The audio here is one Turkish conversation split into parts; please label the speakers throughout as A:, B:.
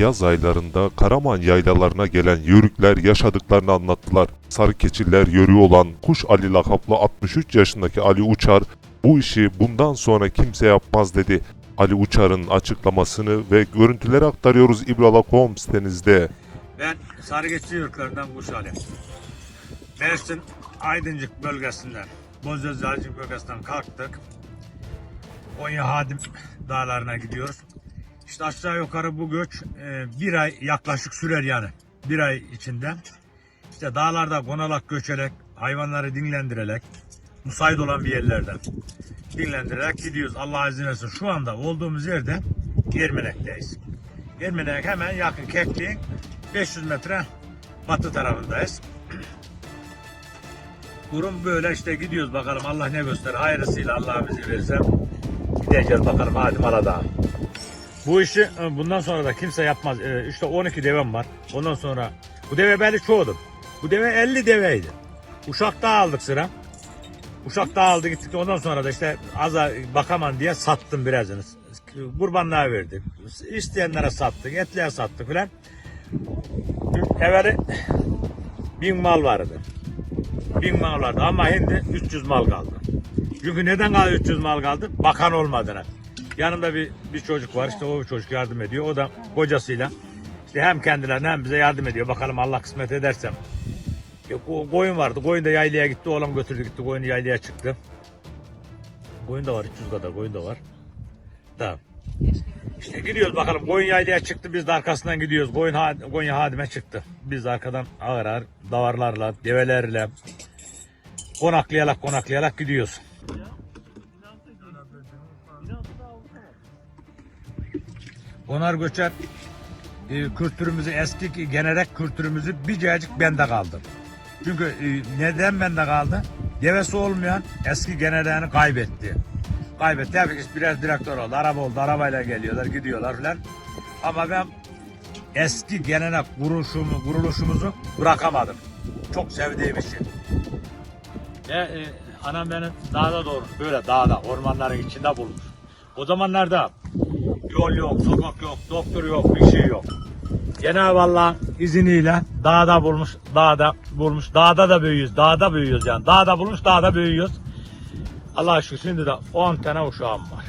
A: yaz aylarında Karaman yaylalarına gelen yörükler yaşadıklarını anlattılar. Sarı keçiler yörüğü olan Kuş Ali lakaplı 63 yaşındaki Ali Uçar bu işi bundan sonra kimse yapmaz dedi. Ali Uçar'ın açıklamasını ve görüntüleri aktarıyoruz İbrala.com sitenizde.
B: Ben Sarıgeçli Yörüklerinden Kuşali. Mersin Aydıncık bölgesinden, Bozözlü Aydıncık bölgesinden kalktık. Konya Hadim dağlarına gidiyoruz. İşte aşağı yukarı bu göç e, bir ay yaklaşık sürer yani. Bir ay içinde. İşte dağlarda konalak göçerek, hayvanları dinlendirerek, müsait olan bir yerlerden dinlendirerek gidiyoruz. Allah izin versin. Şu anda olduğumuz yerde Germenek'teyiz. Germenek hemen yakın Keklik'in 500 metre batı tarafındayız. Durum böyle işte gidiyoruz bakalım Allah ne gösterir. Hayırlısıyla Allah bizi verirse gideceğiz bakalım Hadim Aladağ. Bu işi e, bundan sonra da kimse yapmaz. E, İşte 12 devem var. Ondan sonra bu deve belli çoğudur. Bu deve 50 deveydi. Uşak'ta aldık sıra. Uşak'ta aldı gittik. Ondan sonra da işte az bakaman diye sattım birazını. Kurbanlığa verdik. İsteyenlere sattık. Etliye sattık filan. Evveli bin mal vardı. Bin mal vardı ama şimdi 300 mal kaldı. Çünkü neden kaldı 300 mal kaldı? Bakan olmadığına. Yanımda bir, bir çocuk var işte o çocuk yardım ediyor. O da kocasıyla işte hem kendilerine hem bize yardım ediyor. Bakalım Allah kısmet edersem. O koyun vardı. Koyun da yaylaya gitti. Oğlum götürdü gitti. Koyun yaylaya çıktı. Koyun da var. 300 kadar koyun da var. Tamam. İşte gidiyoruz bakalım. Koyun yaylaya çıktı. Biz de arkasından gidiyoruz. Koyun, ha- Hadim'e çıktı. Biz de arkadan ağır ağır davarlarla, develerle konaklayarak konaklayarak gidiyoruz. Onar göçer e, kültürümüzü eski generek kültürümüzü bir cacık bende kaldı. Çünkü e, neden bende kaldı? Devesi olmayan eski genelerini kaybetti. Kaybetti. Herkes birer direktör oldu. Araba oldu. Arabayla geliyorlar, gidiyorlar filan. Ama ben eski gelenek kuruluşumu, kuruluşumuzu bırakamadım. Çok sevdiğim için. Ve e, anam beni dağda doğru, böyle dağda, ormanların içinde bulmuş. O zamanlarda yol yok, sokak yok, doktor yok, bir şey yok. Cenab-ı Allah'ın izniyle dağda bulmuş, dağda bulmuş, dağda da büyüyoruz, dağda büyüyoruz yani. Dağda bulmuş, dağda büyüyoruz. Allah'a şükür şimdi de 10 tane uşağım var.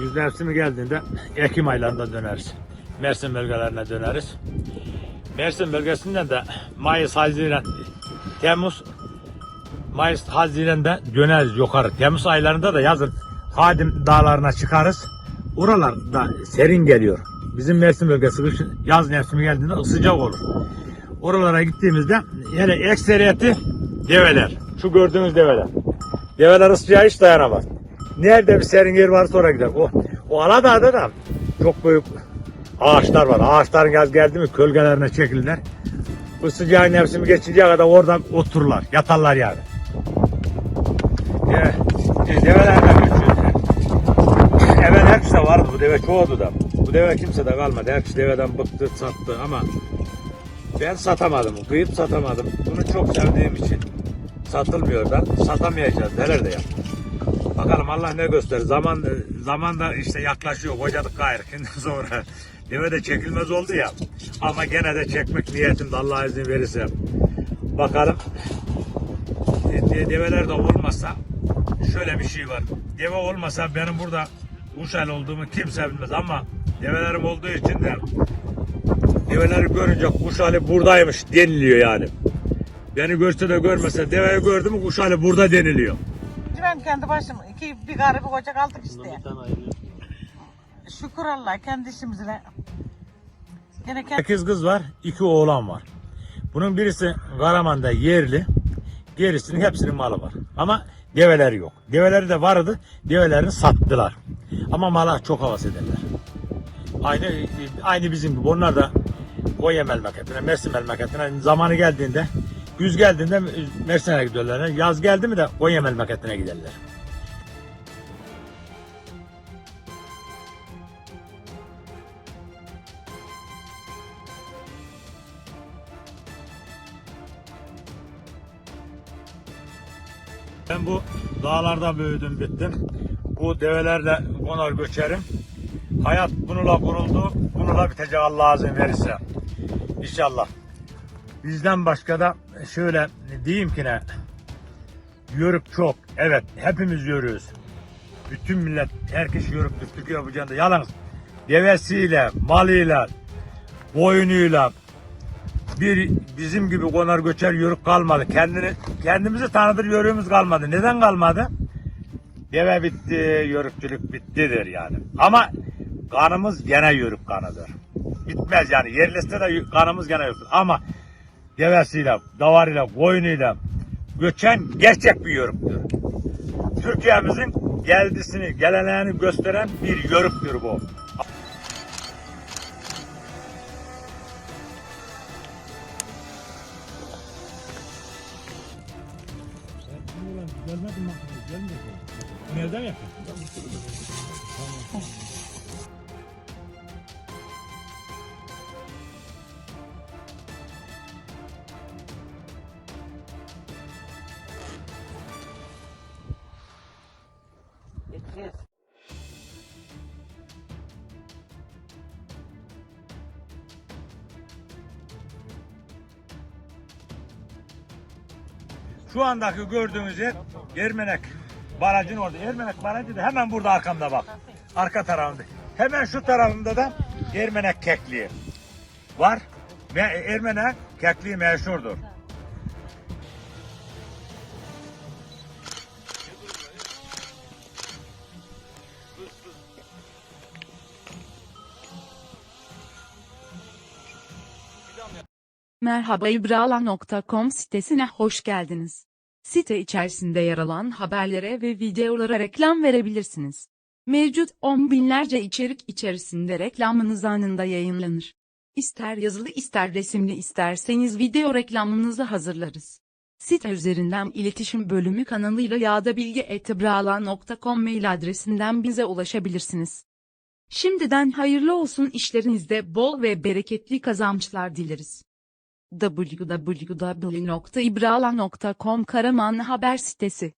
B: Biz mevsimi geldiğinde Ekim aylarında döneriz. Mersin bölgelerine döneriz. Mersin bölgesinden de Mayıs, Haziran, Temmuz, Mayıs, Haziran'da döneriz yukarı. Temmuz aylarında da yazın Hadim dağlarına çıkarız. Oralarda serin geliyor. Bizim Mersin bölgesi kışın- yaz mevsimi geldiğinde sıcak olur. Oralara gittiğimizde yine ekseriyeti develer. Şu gördüğünüz develer. Develer ısıya hiç dayanamaz. Nerede bir serin yer varsa oraya gider. O, o Aladağ'da da çok büyük ağaçlar var. Ağaçların yaz geldi mi kölgelerine çekilirler. Bu sıcağın mevsimi geçinceye kadar orada otururlar. Yatarlar yani. De, develerden vardı bu deve çoğudu da. Bu deve kimse de kalmadı. Herkes deveden bıktı sattı ama ben satamadım. Kıyıp satamadım. Bunu çok sevdiğim için satılmıyor da satamayacağız. Neler de ya. Bakalım Allah ne gösterir. Zaman zaman da işte yaklaşıyor. Kocadık gayrı. Şimdi sonra deve de çekilmez oldu ya. Ama gene de çekmek niyetimde Allah izin verirse. Bakalım. De- Develer de olmasa şöyle bir şey var. Deve olmasa benim burada Uşal olduğumu kimse bilmez ama develerim olduğu için de develeri görünce Kuşali buradaymış deniliyor yani. Beni görse de görmese deveyi gördü mü Kuşali burada deniliyor.
C: Ben kendi başım iki bir karı bir koca kaldık işte. Şükür Allah kendi işimizle. Gene kendi
B: 8 kız var, 2 oğlan var. Bunun birisi Karaman'da yerli, gerisinin hepsinin malı var. Ama develeri yok. Develeri de vardı, develerini sattılar. Ama mala çok havas ederler. Aynı aynı bizim gibi. Onlar da Konya memleketine, Mersin memleketine zamanı geldiğinde, güz geldiğinde Mersin'e gidiyorlar. Yaz geldi mi de Konya memleketine giderler. Ben bu dağlarda büyüdüm bittim. Bu develerle konar göçerim. hayat bununla kuruldu. Bununla bitecek Allah izin verirse. İnşallah. Bizden başka da şöyle diyeyim ki ne? Yörük çok. Evet hepimiz yörüyoruz. Bütün millet herkes yörüktür. Türkiye canda. Yalnız devesiyle, malıyla, boyunuyla bir bizim gibi konar göçer yörük kalmadı. Kendini kendimizi tanıdır yörüğümüz kalmadı. Neden kalmadı? Deve bitti, yörükçülük bittidir yani. Ama kanımız gene yörük kanıdır. Bitmez yani. Yerliste de kanımız gene yörük. Ama devesiyle, davarıyla, koyunuyla göçen gerçek bir yörüktür. Türkiye'mizin geldisini, geleneğini gösteren bir yörüktür bu. Nereden yapıyorsun? Şu andaki gördüğünüz yer Ermenek Barajı'nın orada. Ermenek Barajı da hemen burada arkamda bak. Arka tarafında. Hemen şu tarafında da Ermenek kekliği var. Ve Ermenek kekliği meşhurdur.
D: Merhaba ibrala.com sitesine hoş geldiniz. Site içerisinde yer alan haberlere ve videolara reklam verebilirsiniz. Mevcut on binlerce içerik içerisinde reklamınız anında yayınlanır. İster yazılı ister resimli isterseniz video reklamınızı hazırlarız. Site üzerinden iletişim bölümü kanalıyla ya da bilgi.ibrala.com mail adresinden bize ulaşabilirsiniz. Şimdiden hayırlı olsun işlerinizde bol ve bereketli kazançlar dileriz www.ibrala.com Karaman Haber Sitesi